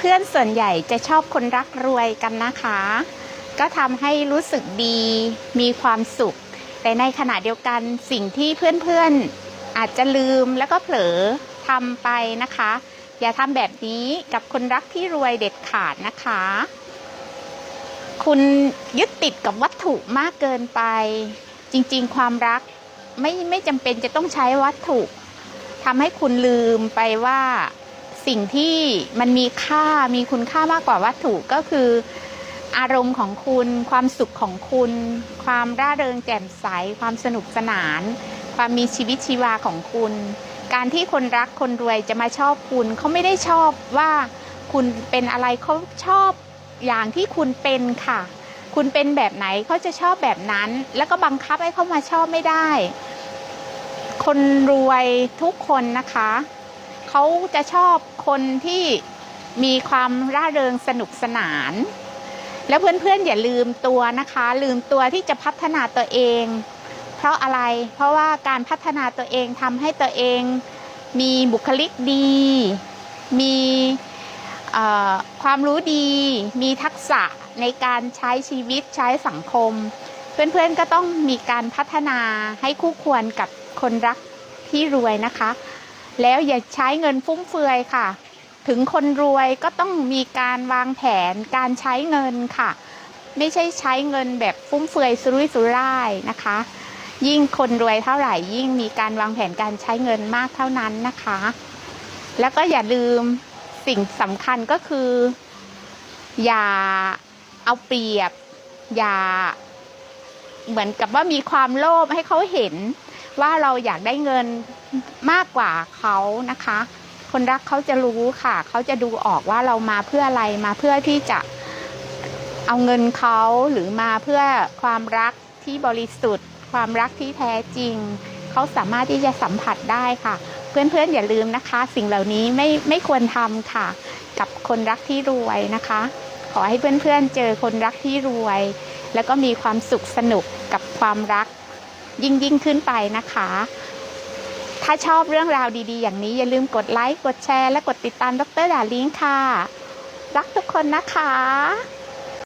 เพื่อนๆส่วนใหญ่จะชอบคนรักรวยกันนะคะ ก็ทำให้รู้สึกดีมีความสุข แต่ในขณะเดียวกันสิ่งที่เพื่อนๆอาจจะลืมแล้วก็เผลอทำไปนะคะ อย่าทำแบบนี้กับคนรักที่รวยเด็ดขาดนะคะ คุณยึดติดกับวัตถุมากเกินไป จริงๆ ความรักไม่ไม่จำเป็นจะต้องใช้วัตถุทำให้คุณลืมไปว่า สิ่งที่มันมีค่ามีคุณค่ามากกว่าวัตถุก็คือ อารมณ์ของคุณ ความสุขของคุณ ความร่าเริงแจ่มใส ความสนุกสนาน ความมีชีวิตชีวาของคุณ การที่คนรักคนรวยจะมาชอบคุณเขาไม่ได้ชอบว่าคุณเป็นอะไรเขาชอบอย่างที่คุณเป็นค่ะ คุณเป็นแบบไหนเขาจะชอบแบบนั้น แล้วก็บังคับให้เขามาชอบไม่ได้ คนรวยทุกคนนะคะ เขาจะชอบคนที่มีความร่าเริงสนุกสนาน แล้วเพื่อนๆอย่าลืมตัวนะคะ ลืมตัวที่จะพัฒนาตัวเอง เพราะอะไรเพราะว่าการพัฒนาตัวเองทำให้ตัวเองมีบุคลิกดี มีความรู้ดี มีทักษะในการใช้ชีวิตใช้สังคม เพื่อนๆก็ต้องมีการพัฒนาให้คู่ควรกับคนรักที่รวยนะคะ แล้วอย่าใช้เงินฟุ่มเฟือยค่ะ ถึงคนรวยก็ต้องมีการวางแผนการใช้เงินค่ะ ไม่ใช่ใช้เงินแบบฟุ่มเฟือยสุรุ่ยสุร่ายนะคะ ยิ่งคนรวยเท่าไหร่ยิ่งมีการวางแผนการใช้เงินมากเท่านั้นนะคะ แล้วก็อย่าลืมสิ่งสำคัญก็คือ อย่าเอาเปรียบ อย่า เหมือนกับว่ามีความโลภให้เขาเห็น ว่าเราอยากได้เงินมากกว่าเขานะคะ คนรักเขาจะรู้ค่ะ เขาจะดูออกว่าเรามาเพื่ออะไรมาเพื่อที่จะเอาเงินเขาหรือมาเพื่อความรักที่บริสุทธิ์ ความรักที่แท้จริง เขาสามารถที่จะสัมผัสได้ค่ะ เพื่อนๆอย่าลืมนะคะ สิ่งเหล่านี้ไม่ไม่ควรทำค่ะ กับคนรักที่รวยนะคะ ขอให้เพื่อนๆเจอคนรักที่รวย แล้วก็มีความสุขสนุกกับความรัก ยิ่งยิ่งขึ้นไปนะคะ ถ้าชอบเรื่องราวดีๆ อย่างนี้อย่าลืมกดไลค์ กดแชร์ และกดติดตามดรดาลิงค่ะ รักทุกคนนะคะ